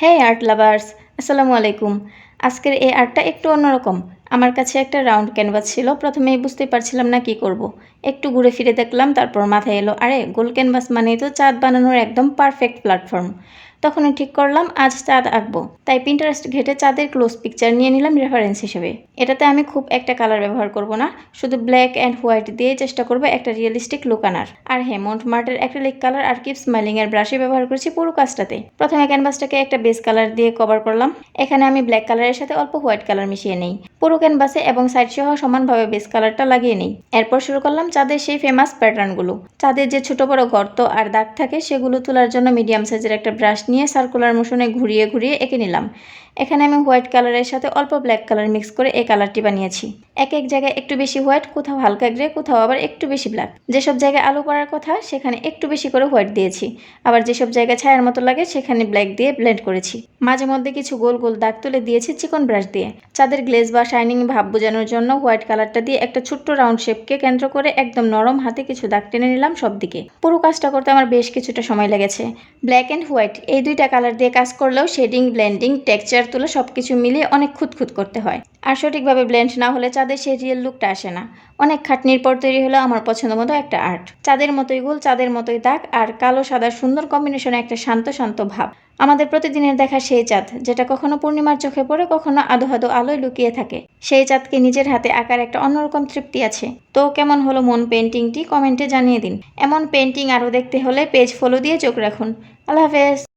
হ্যাঁ art lovers আসসালামু আলাইকুম আজকের এই আর্টটা একটু অন্যরকম। আমার কাছে একটা রাউন্ড ক্যানভাস ছিল। প্রথমেই বুঝতে পারছিলাম না কি করব। একটু ঘুরে ফিরে দেখলাম, তারপর মাথায় এলো, আরে, গোল ক্যানভাস মানেই তো চাঁদ বানানোর একদম পারফেক্ট প্ল্যাটফর্ম তখনই ঠিক করলাম, আজ চাঁদ আঁকবো। তাই পিন্টারেস্ট ঘেটে চাঁদের ক্লোজ পিকচার নিয়ে নিলাম রেফারেন্স হিসেবে। এটাতে আমি খুব একটা কালার ব্যবহার করব না, শুধু ব্ল্যাক অ্যান্ড হোয়াইট দিয়ে চেষ্টা করব একটা রিয়েলিস্টিক লুক আনার। আর হ্যাঁ মন্ট মার্টের অ্যাক্রিলিক কালার আর কিপ স্মাইলিং এর ব্রাশে ব্যবহার করেছি পুরো কাজটাতে। প্রথমে ক্যানভাসটাকে একটা বেস কালার দিয়ে কভার করলাম। এখানে আমি ব্ল্যাক কালারের সাথে অল্প হোয়াইট কালার মিশিয়ে নেই। পুরো ক্যানভাসে এবং সাইড সহ সমানভাবে বেস কালারটা লাগিয়ে নেই। এরপর শুরু করলাম চাঁদের সেই ফেমাস প্যাটার্নগুলো চাঁদের যে ছোট বড় গর্ত আর দাগ থাকে, সেগুলো তোলার জন্য মিডিয়াম সাইজের একটা ব্রাশ নিয়ে সার্কুলার মোশনে ঘুরিয়ে ঘুরিয়ে এঁকে নিলাম। এখানে আমি হোয়াইট কালারের সাথে অল্প ব্ল্যাক কালার মিক্স করে এই কালারটি বানিয়েছি। এক এক জায়গায় একটু বেশি হোয়াইট, কোথাও হালকা গ্রে, কোথাও আবার একটু বেশি ব্ল্যাক। যেসব জায়গায় আলো পড়ার কথা, সেখানে একটু বেশি করে হোয়াইট দিয়েছি। আবার যেসব জায়গায় ছায়ার মতো লাগে, সেখানে ব্ল্যাক দিয়ে ব্লেন্ড করেছি। মাঝে মধ্যে কিছু গোল গোল দাগ তুলে দিয়েছি চিকন ব্রাশ দিয়ে। চাঁদের গ্লেজ বা শাইনিং ভাব বোঝানোর জন্য হোয়াইট কালারটা দিয়ে একটা ছোট্ট রাউন্ড শেপকে কেন্দ্র করে একদম নরম হাতে কিছু দাগ টেনে নিলাম সব দিকে পুরো কাজটা করতে আমার বেশ কিছুটা সময় লেগেছে। ব্ল্যাক অ্যান্ড হোয়াইট এই দুইটা কালার দিয়ে কাজ করলেও শেডিং, ব্লেন্ডিং, টেক্সচার তুলে সব কিছু মিলিয়ে অনেক খুঁতখুত করতে হয়। আর সঠিকভাবে ব্লেন্ড না হলে চাঁদের সেই রিয়েল লুকটা আসে না। অনেক খাটনির পর তৈরি হলো আমার পছন্দ মতো একটা আর্ট চাঁদের মতোই গোল, চাঁদের মতোই দাগ আর কালো সাদার সুন্দর কম্বিনেশনে একটা শান্ত শান্ত ভাব। আমাদের প্রতিদিনের দেখা সেই চাঁদ, যেটা কখনো পূর্ণিমার চোখে পড়ে, কখনো আধো আধো আলোয় লুকিয়ে থাকে। সেই চাঁদকে নিজের হাতে আঁকার একটা অন্যরকম তৃপ্তি আছে। তো কেমন হলো মন পেন্টিংটি কমেন্টে জানিয়ে দিন। এমন পেন্টিং আরও দেখতে হলে পেজ ফলো দিয়ে চোখ রাখুন। আল্লাহ হাফেজ।